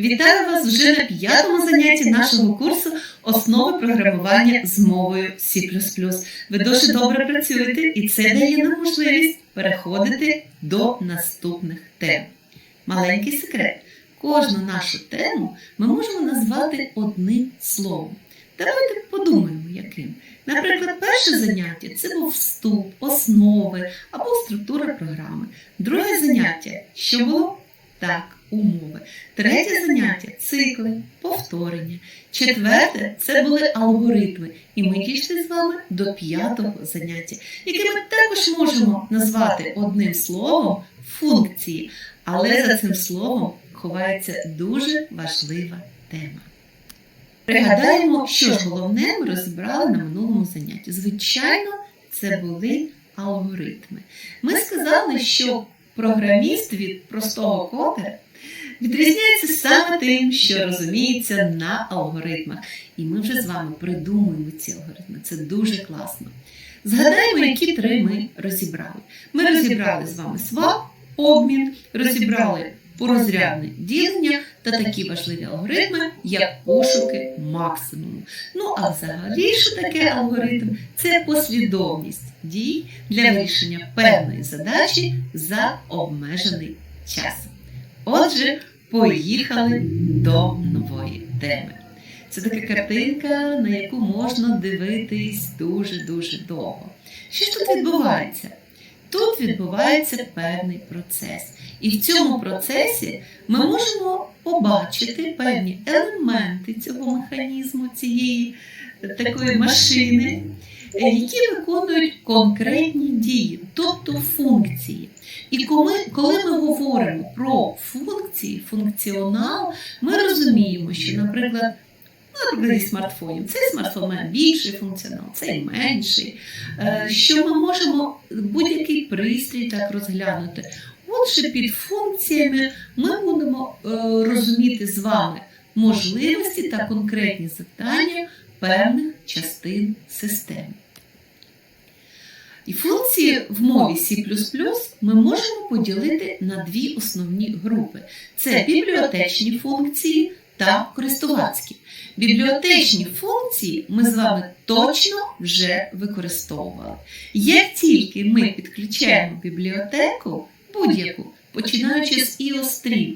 Вітаю вас вже на п'ятому занятті нашого курсу Основи програмування з мовою C++. Ви дуже добре працюєте, і це дає нам можливість переходити до наступних тем. Маленький секрет. Кожну нашу тему ми можемо назвати одним словом. Давайте подумаємо, яким. Наприклад, перше заняття це був вступ, основи або структура програми. Друге заняття що було? Так, умови. Третє заняття цикли, повторення. Четверте це були алгоритми. І ми дійшли з вами до п'ятого заняття, яке ми також можемо назвати одним словом функції. Але за цим словом ховається дуже важлива тема. Пригадаємо, що ж головне ми розібрали на минулому занятті. Звичайно, це були алгоритми. Ми сказали, що програміст від простого кодера відрізняється саме тим, що розуміється на алгоритмах. І ми вже з вами придумуємо ці алгоритми. Це дуже класно. Згадаємо, які три ми розібрали. Ми розібрали з вами свап, обмін, розібрали порозрядне ділення та такі важливі алгоритми, як пошуки максимуму. Ну а взагалі, що таке алгоритм? Це послідовність дій для вирішення певної задачі за обмежений час. Отже, поїхали до нової теми. Це така картинка, на яку можна дивитись дуже-дуже довго. Що ж тут відбувається? Тут відбувається певний процес. І в цьому процесі ми можемо побачити певні елементи цього механізму, цієї такої машини, які виконують конкретні дії, тобто функції. І коли, коли ми говоримо про функції, функціонал, ми розуміємо, що, наприклад, наприклад, смартфонів. Цей смартфон має більший функціонал, цей менший. Що ми можемо будь-який пристрій так розглянути. Отже, під функціями ми будемо розуміти з вами можливості та конкретні завдання певних частин системи. І функції в мові C ми можемо поділити на дві основні групи: це бібліотечні функції та користувацькі. Бібліотечні функції ми з вами точно вже використовували. Як тільки ми підключаємо бібліотеку, будь-яку, починаючи з iOS 3,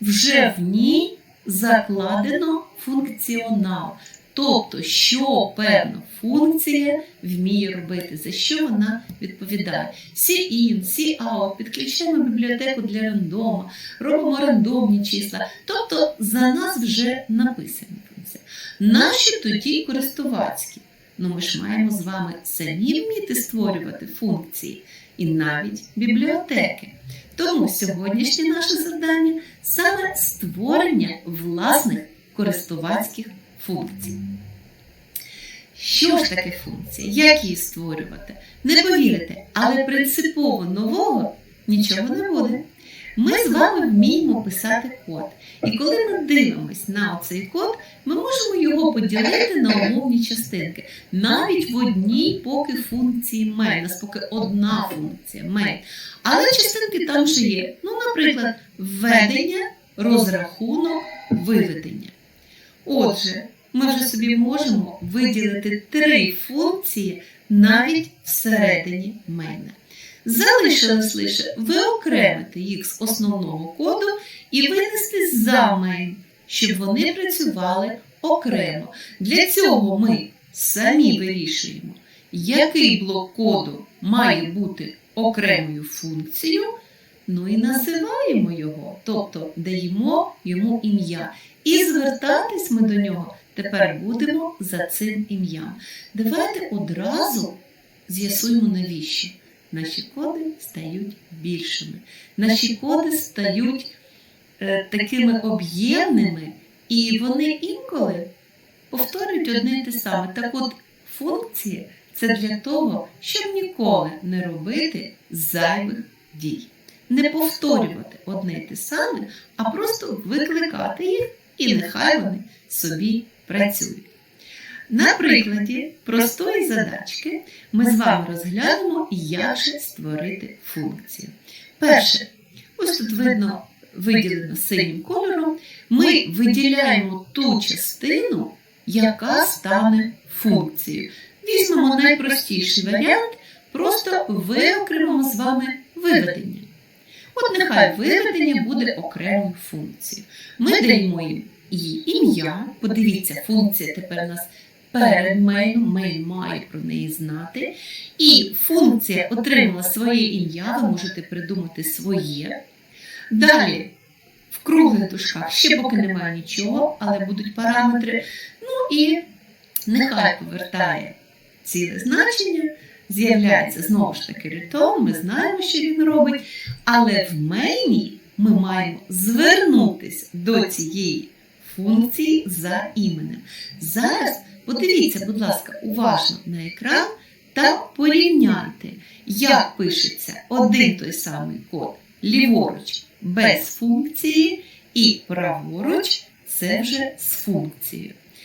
вже в ній закладено функціонал. Тобто, що певна функція вміє робити, за що вона відповідає. Cin, Cout, підключаємо бібліотеку для рандома, робимо рандомні числа. Тобто за нас вже написані функції. Наші тоді користувацькі. Ну ми ж маємо з вами самі вміти створювати функції і навіть бібліотеки. Тому сьогоднішнє наше завдання саме створення власних користувацьких функцій. Що ж таке функція? Як її створювати? Не повірите, але принципово нового нічого не буде. Ми з вами вміємо писати код. І коли ми дивимося на цей код, ми можемо його поділити на умовні частинки. Навіть в одній поки функції main. Нас поки одна функція main. Але частинки там вже є. Ну, наприклад, введення, розрахунок, виведення. Отже, ми вже собі можемо виділити три функції навіть всередині мене. Залишилось лише виокремити їх з основного коду і винести за main, щоб вони працювали окремо. Для цього ми самі вирішуємо, який блок коду має бути окремою функцією, ну і називаємо його, тобто даємо йому ім'я. І звертатись ми до нього тепер будемо за цим ім'ям. Давайте одразу з'ясуємо, навіщо. Наші коди стають більшими. Наші коди стають е, такими об'ємними, і вони інколи повторюють одне і те саме. Так от функції це для того, щоб ніколи не робити зайвих дій. Не повторювати одне і те саме, а просто викликати їх, і нехай вони собі працюють. На прикладі простої задачки ми з вами розглянемо, як же створити функцію. Перше, ось тут видно виділено синім кольором, ми виділяємо ту частину, яка стане функцією. Візьмемо найпростіший варіант, просто виокремимо з вами виведення. От нехай виведення буде окремою функцією. Ми даємо їм її ім'я. Подивіться, функція тепер у нас перед мейлом, мейл має про неї знати. І функція отримала своє ім'я, ви можете придумати своє. Далі, в круглих дужках ще поки немає нічого, але будуть параметри. Ну і нехай повертає ціле значення, з'являється знову ж таки ритм, ми знаємо, що він робить, але в мейні ми маємо звернутися до цієї функції за іменем. Зараз подивіться, будь ласка, уважно на екран та порівняйте, як пишеться один той самий код ліворуч без функції і праворуч це вже з функцією.